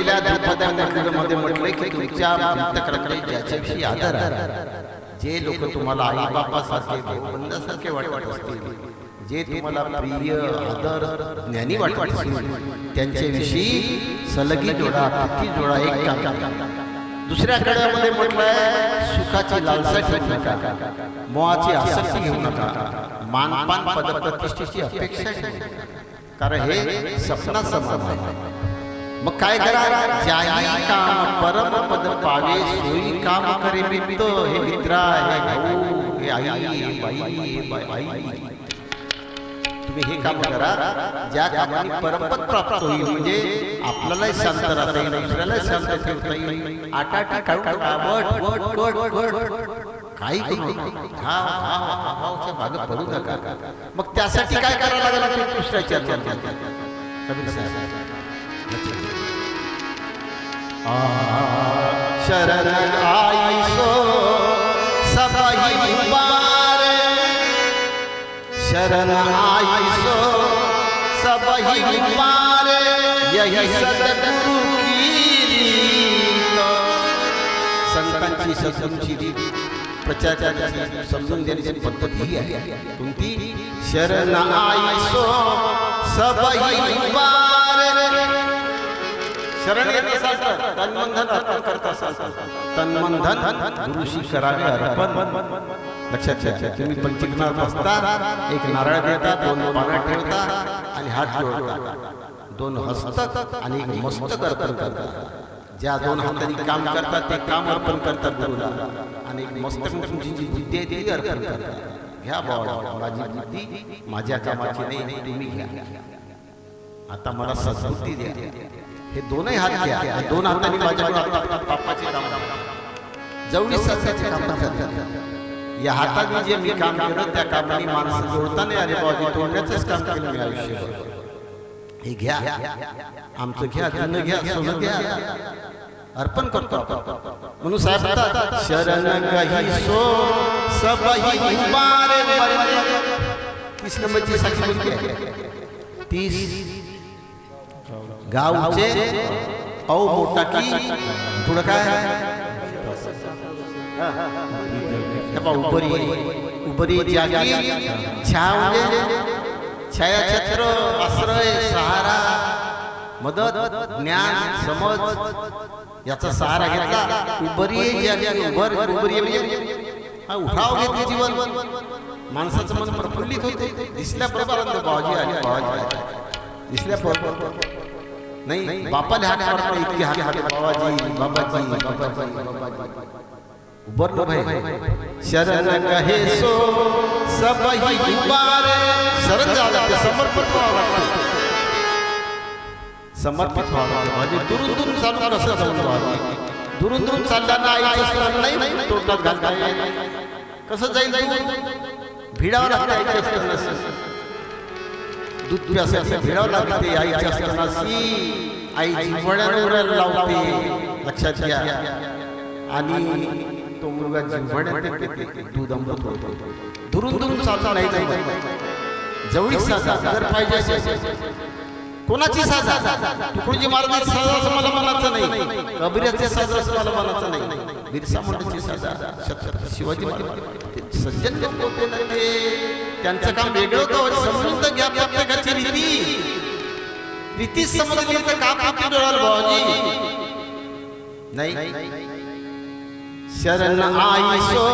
मध्ये म्हटलंय की तुमच्या अंतकरणाकडे ज्याच्याविषयी आदर आहे. जे लोक तुम्हाला आई बापासारखे भाऊबंदासारखे वाटत असतील, जे तुम्हाला प्रिय, आदर, ज्ञानी वाटत असतील, त्यांच्याविषयी सलगी जोडा प्रीती जोडा एक काम. दुसऱ्या कड्यामध्ये म्हटलंय, सुखाची लालसा ठेवू नका. मोहाची आसक्ती घेऊ नका. मानपान पदप्रतिष्ठेची अपेक्षा कारण हे सपना समान आहे. मग काय करा? ज्याही काम परम पद पावे सोयी काम करे मित्र हे मित्रा हे भाऊ हे आई बाई. तुम्ही हे काम करा ज्या कामाने परमपद प्राप्त होईल म्हणजे आपल्यालाही शांत राहता येईल दुसऱ्यालाही शांत ठेवता येईल. आटाटी काढून टाका. वट वट वट वट वट. काही करू हा हा भावाच्या मागे पडू नका. मग त्यासाठी काय करायला लागेल? दुसऱ्याच्या चर्चा कबीर साहेब. शरण आई सो सबही बार। शरण आई सो सबही बार। यही रीत। संतांची देण्याची पद्धत ही आहे शरण आई सो बार। शरण येत असाल तर तन्मंधन अर्पण करत असाल. तर तन्मंधन गुरुशी करावे अर्पण. लक्षात घ्या तुम्ही पंचकनाथ बसता एक नारळ देता दोन पानं ठेवता आणि हात जोडता दोन हस्तक आणि एक मस्तक अर्पण करता ज्या दोन हातांनी काम करतात ते काम अर्पण करतात गुरुला. आणि एक मस्तक तुमची जी बुद्धी आहे ती अर्पण करतात. घ्या बाबा माझी बुद्धी. माझ्या कामाची नाही तुम्ही घ्या. आता मला सद्बुद्धी द्या. हे दोनही हात घ्या. दोन हातांनी माझ्याकडून आता काम जवळी सत्याचे काम या हाताने जे मी काम केलं त्या कामाने माणसं जोडताना अरे बाबा तोडण्याचंच काम केलं मी आयुष्यभर. हे घ्या. आमचं घ्या जुनं घ्या सोनं घ्या. अर्पण करतो. म्हणून साहेब शरण गही सो उबारे तीस नंबरची साखी आहे? तीस. गावचे औ मोठा पुढं काय उपरी उपरी जागी छाव छायाछत्र आश्रय सहारा मदत ज्ञान समज याचा सहारा घेतला. उबरी उभर उबर उबरी हा उठाव घेतली जीवन. माणसाचं मन प्रफुल्लित होते. दिसल्याबरोबर अंत बाबाजी आले बाबाजी दिसल्या दिसल्याबरोबर नाही बापाले हात मारतो इतके हात हात बाबाजी बाबाजी बाबाजी उबर भाई। शरण कहे सो सब ही उबारे। शरण झालं ते समर्पित व्हावं लागतं समर्पित व्हावं म्हणजे दुरून दुरून चालू कसं चालू बाबाजी दुरून दुरून चालल्यानं आईचं स्थान नाही तोंडात घालता कसं जाईल भिडावं लागतं आईच्या स्थानाशी दूध प्यासाठी भिडावं लागते आईच्या स्तनाशी आई जिव्हाळ्यावर लावते. लक्षात घ्या. आणि तो मुलगा पिते, दूध अमृत होतो दुरून दुरून चालता नाही जाईल जवळीक साधा जर पाहिजे कोणाची साधा तुकडोजी महाराजांची साधा असं मला म्हणायचं नाही. कबीराचे साधा असं मला म्हणायचं नाही. बिरसा मुंडाची साधा शिवाजी महाराज. ते सज्जन लोक होते ना ते. त्यांचं काम वेगळं होतं समजून तर घ्या प्रत्येकाची रीती. रीती समजली तर काम आपण डोळाल भावाजी नाही. शरण आई सो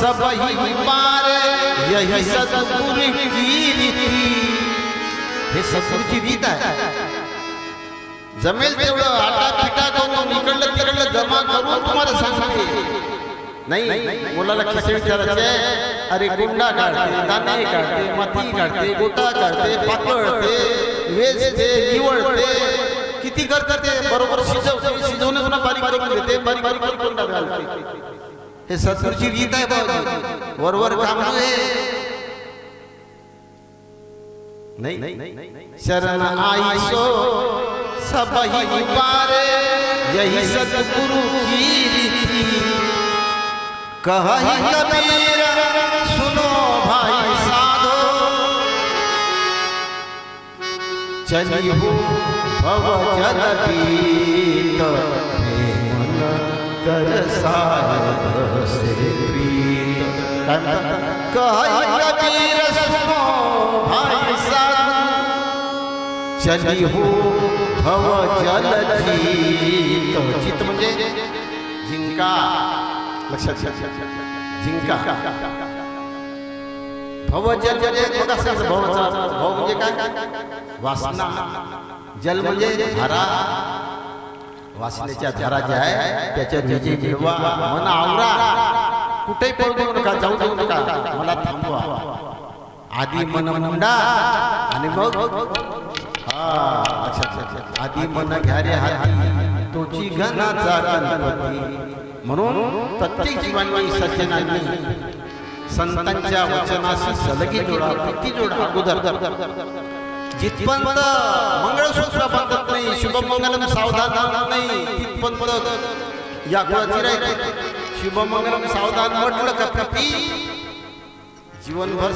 सब ही पार यही सतगुरु की रीती. हे सद्गुरूची रीत आहे. जमेल तेवढं आटा पिटा करून इकडलं तिकडलं जमा करून तुम्हाला सांगते. नाही मुलाला खिसे विचारायचे अरे गुंडा काढते दाणे काढते माती काढते गोटा काढते पाकळते वेचते निवडते किती करते बरोबर शिजवते शिजवणे पुन्हा बारीक करून घेते बारीक बारीक बारीक गुंडा घालते. हे सद्गुरूची गीत आहे बाबा. वरवर काम आहे. नहीं शरण आई सो सब ही पारे यही सतगुरु की रीति. कही कबीर सुनो भाई साधो। चली हो भव जल पीत मन कर साहेब से प्रीत? कहै कबीर सुनो भाई साधू। चली हो भव जल जीत जीत म्हणजे लक्षात जिंका। भव जल म्हणजे बघा सर भवचा भव म्हणजे काय? वासना। जल म्हणजे धारा। वासनेच्या धारा ज्या आहे त्याच्या विजय मिळवा मन आवरा कुठेही पळू देऊ नका जाऊ देऊ नका मला थांबवा। आधी मन मुंडा आणि मग हा लक्षात आधी मन घ्या रे हाती तोची घनाचा गणपती म्हणून प्रत्येक जीवांनी सज्जनांनी संतांच्या वचनाशी सलगी जोडा किती जोडा? अगोदर. जिथपर्यंत मंगळसूत्र बांधत नाही शुभमंगलम सावधान राहत नाही तिथपर्यंत या गुणाची राहील शुभमंगलम सावधान म्हटलं का प्रती? जीवनभर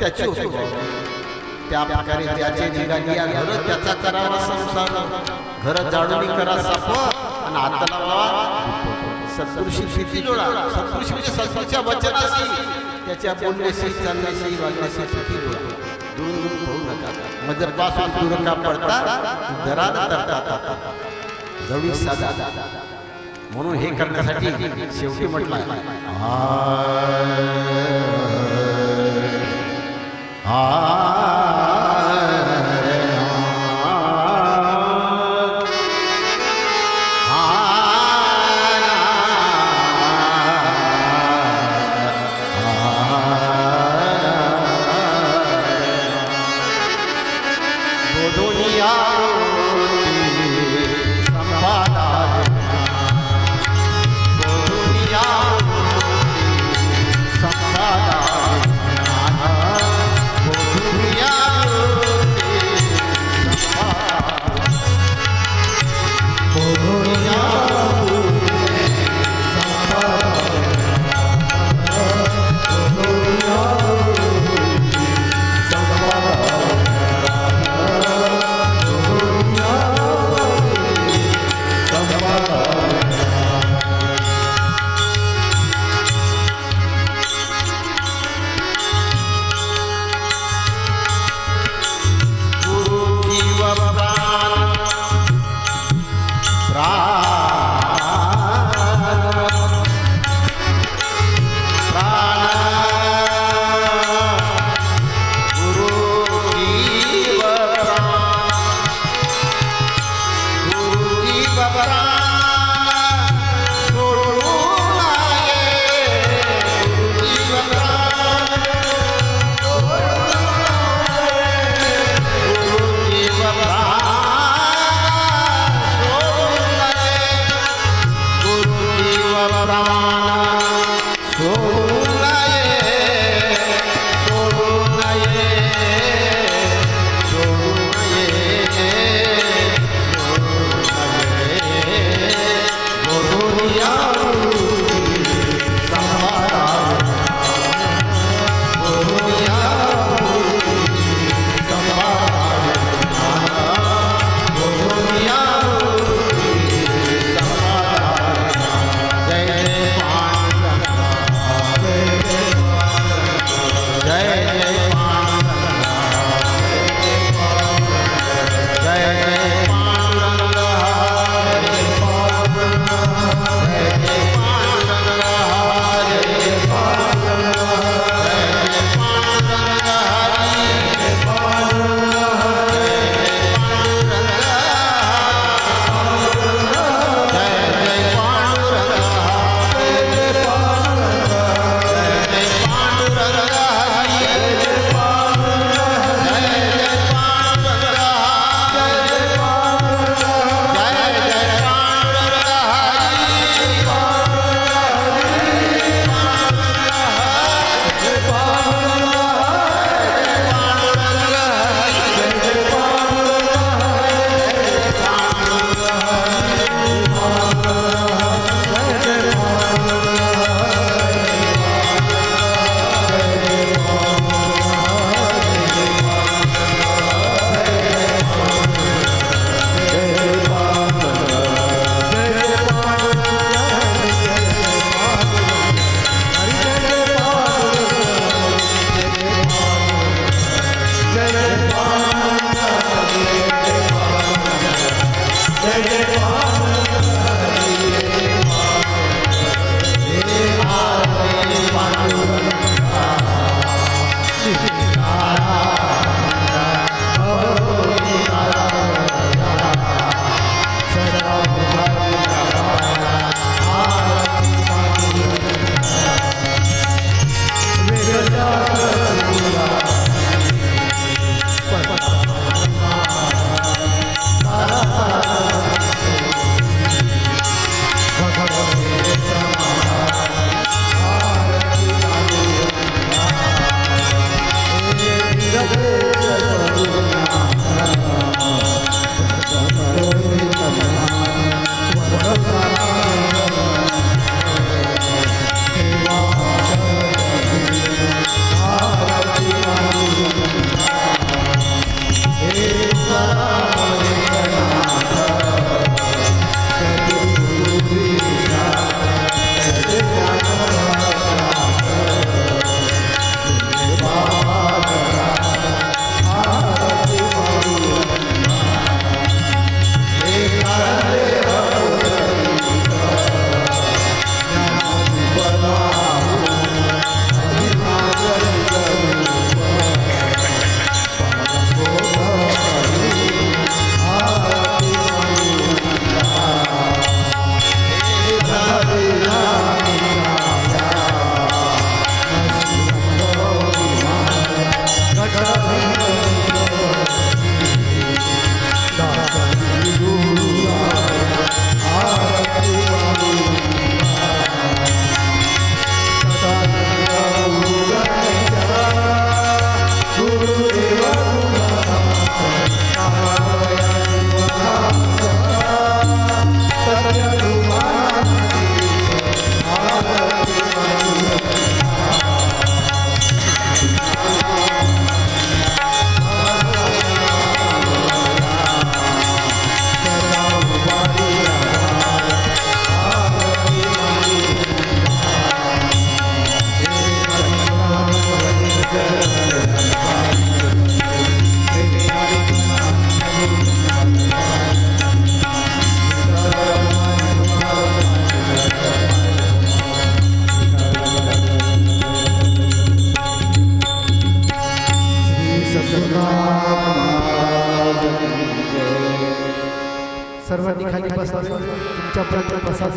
त्याची होतो. त्या प्रकारे त्याचे निघाली या घर त्याचा करावा संसार. घर जाडून करा साफ आणि हाताला लावा सत्पुरुषी स्थिती जोडा. सत्पुरुष म्हणजे सत्पुरुषच्या वचनाशी. त्याच्या बोलण्याशी चालण्याशी वागण्याशी स्थिती जोडा. दूर दूर होऊ नका. मग पासून दूर का पडता? दरात तरता जवळी साधा. म्हणून हे करण्यासाठी शेवटी म्हटलं दुनिया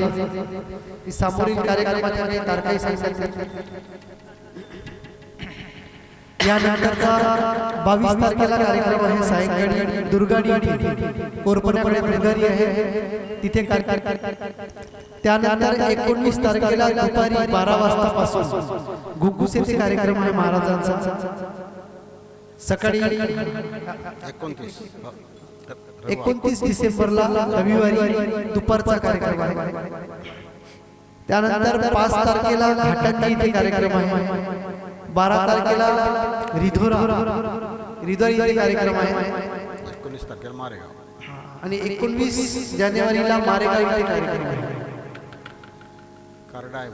ही सामोरील कार्यक्रमाच्या तारखाही सांगितल्या यानंतरचा बावीस तारखेला कार्यक्रम आहे सायंकाळी दुर्गाडी कोरपण्याकडे दुर्गाडी आहे तिथे कार्यक्रम त्यानंतर एकोणवीस तारखेला दुपारी बारा वाजतापासून घुग्गुस येथे कार्यक्रम आहे महाराजांचा सकाळी एकोणतीस एकोणतीस डिसेंबरला रविवारी दुपारचा कार्यक्रम आहे त्यानंतर पाच तारखेला घाटंजी इथे कार्यक्रम आहे बारा तारखेला रिधोरा रिधोरा इथे कार्यक्रम आहे एकोणीस तारखेला मारेगाव आणि एकोणवीस जानेवारीला मारेगाव इथे कार्यक्रम आहे कार्ड आहे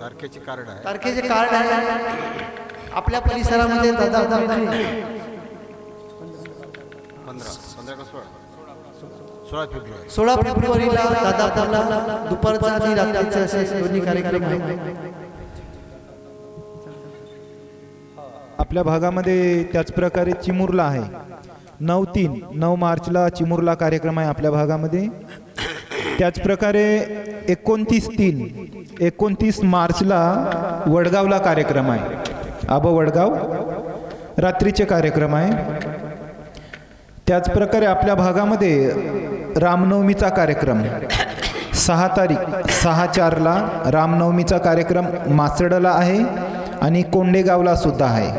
तारखेची कार्ड आहे तारखेचे कार्ड आहे आपल्या परिसरामध्ये दादा सोळा? सोळा फेब्रुवारी. सोळा फेब्रुवारीला दादा दुपारचा आणि रात्रीचा असे दोन्ही कार्यक्रम आहेत आपल्या भागामध्ये त्याचप्रकारे चिमुरला आहे. नऊ तीन नऊ मार्चला चिमुरला कार्यक्रम आहे आपल्या भागामध्ये. त्याचप्रकारे एकोणतीस तीन एकोणतीस मार्चला वडगावला कार्यक्रम आहे. आब वडगाव रात्रीचे कार्यक्रम आहे. त्याचप्रकारे आपल्या भागामध्ये रामनवमीचा कार्यक्रम. सहा तारीख सहा चारला रामनवमीचा कार्यक्रम मासडला आहे आणि कोंडेगावला सुद्धा आहे.